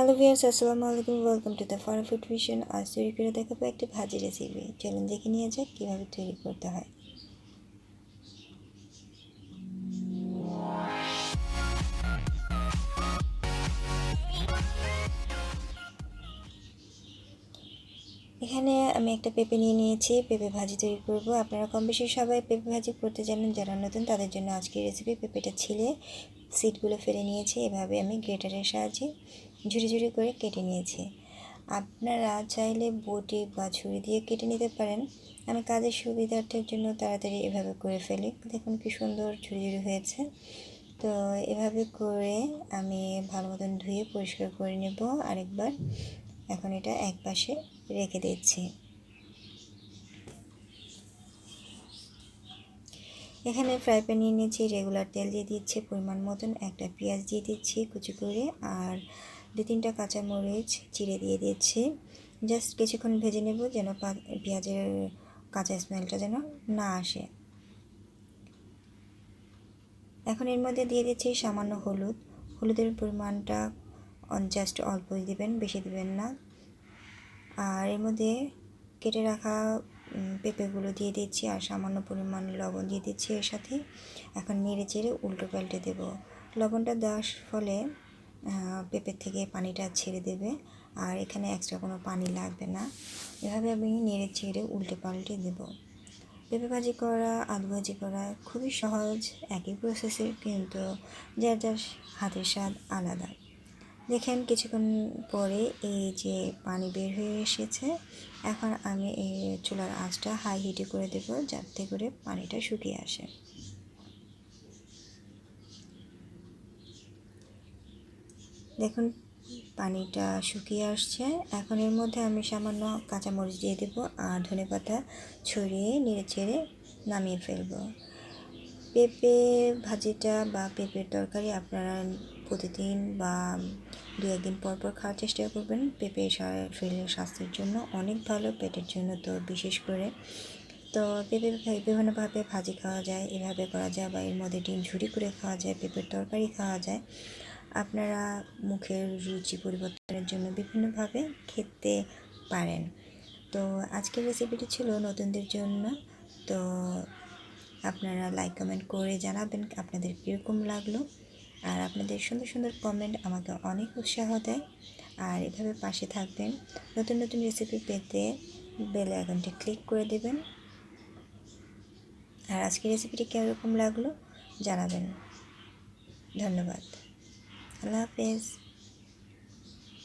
Hello viewers আসসালামু আলাইকুম। Welcome to the far food vision আজ তৈরি করে দেখাবো একটি ভাজি রেসিপি চলুন দেখে নিয়ে যাক কীভাবে তৈরি করতে হয়। এখানে আমি একটা পেঁপে নিয়ে নিয়েছি। পেঁপে ভাজি তৈরি করব। আপনারা কম বেশি সবাই পেঁপে ভাজি করতে জানেন, যারা নতুন তাদের জন্য আজকের রেসিপি পেঁপেটা ছিলে। সিটগুলো ফেলে নিয়েছি। এভাবে আমি গ্রেটারের সাহায্যে ঝুড়ি ঝুড়ি করে কেটে নিয়েছি। আপনারা চাইলে বটি বা ছুরি দিয়ে কেটে নিতে পারেন। আমি কাজের সুবিধার্থের জন্য তাড়াতাড়ি এভাবে করে ফেলি। দেখুন কি সুন্দর ঝুড়ি ঝুড়ি হয়েছে। তো এভাবে করে আমি ভালো মতন ধুয়ে পরিষ্কার করে নেব আরেকবার। এখন এটা এক পাশে রেখে দিচ্ছি। এখানে ফ্রাই প্যান নিয়ে নিয়েছি রেগুলার তেল দিয়ে দিচ্ছি, পরিমাণ মতন একটা পেঁয়াজ দিয়ে দিচ্ছি কুচি করে। আর দু তিনটা কাঁচামরিচ চিড়ে দিয়ে দিচ্ছি জাস্ট কিছুক্ষণ ভেজে নেব যেন পেঁয়াজের কাঁচা স্মেলটা যেন না আসে। এখন এর মধ্যে দিয়ে দিচ্ছি সামান্য হলুদ। হলুদের পরিমাণটা জাস্ট অল্পই দিবেন, বেশি দেবেন না। আর এর মধ্যে কেটে রাখা পেঁপেগুলো দিয়ে দিচ্ছি আর সামান্য পরিমাণ লবণ দিয়ে দিচ্ছি এর সাথে। এখন নেড়ে চেড়ে উল্টো পাল্টে দেবো। লবণটা দেওয়ার ফলে পেঁপের থেকে পানিটা ছেড়ে দেবে। আর এখানে এক্সট্রা কোনো পানি লাগবে না। এভাবে আমি নেড়ে ছেড়ে উল্টে পাল্টে দেবো। পেঁপে ভাজি করা, আলু ভাজি করা খুবই সহজ, একই প্রসেসের কিন্তু যার যার হাতের স্বাদ আলাদা। দেখেন কিছুক্ষণ পরে এই যে পানি বের হয়ে এসেছে, এখন আমি এই চুলার আঁচটা হাই হিটে করে দেব, যাতে করে পানিটা শুকিয়ে আসে। দেখুন, পানিটা শুকিয়ে আসছে। এখন এর মধ্যে আমি সামান্য কাঁচামরিচ দিয়ে দেব আর ধনে পাতা ছড়িয়ে নেড়ে ছেড়ে নামিয়ে ফেলব। পেঁপে ভাজিটা বা পেঁপের তরকারি আপনারা প্রতিদিন বা দু একদিন পর পর খাওয়ার চেষ্টা করবেন। পেঁপে শরীরের স্বাস্থ্যের জন্য অনেক ভালো, পেটের জন্য তো বিশেষ করে। তো পেঁপে বিভিন্নভাবে ভাজি খাওয়া যায়, এভাবে করা যায় বা এর মধ্যে ডিম ঝুড়ি করে খাওয়া যায়, পেঁপের তরকারি খাওয়া যায়। আপনারা মুখের রুচি পরিবর্তনের জন্য বিভিন্নভাবে খেতে পারেন। তো আজকের রেসিপিটি ছিল নতুনদের জন্য। তো আপনারা লাইক কমেন্ট করে জানাবেন আপনাদের কীরকম লাগল। আর আপনাদের সুন্দর সুন্দর কমেন্ট আমাকে অনেক উৎসাহ দেয়। আর এভাবে পাশে থাকবেন। নতুন নতুন রেসিপি পেতে বেল আইকনটি ক্লিক করে দেবেন। আর আজকের রেসিপিটি কীরকম লাগল জানাবেন। ধন্যবাদ। আল্লাহ হাফেজ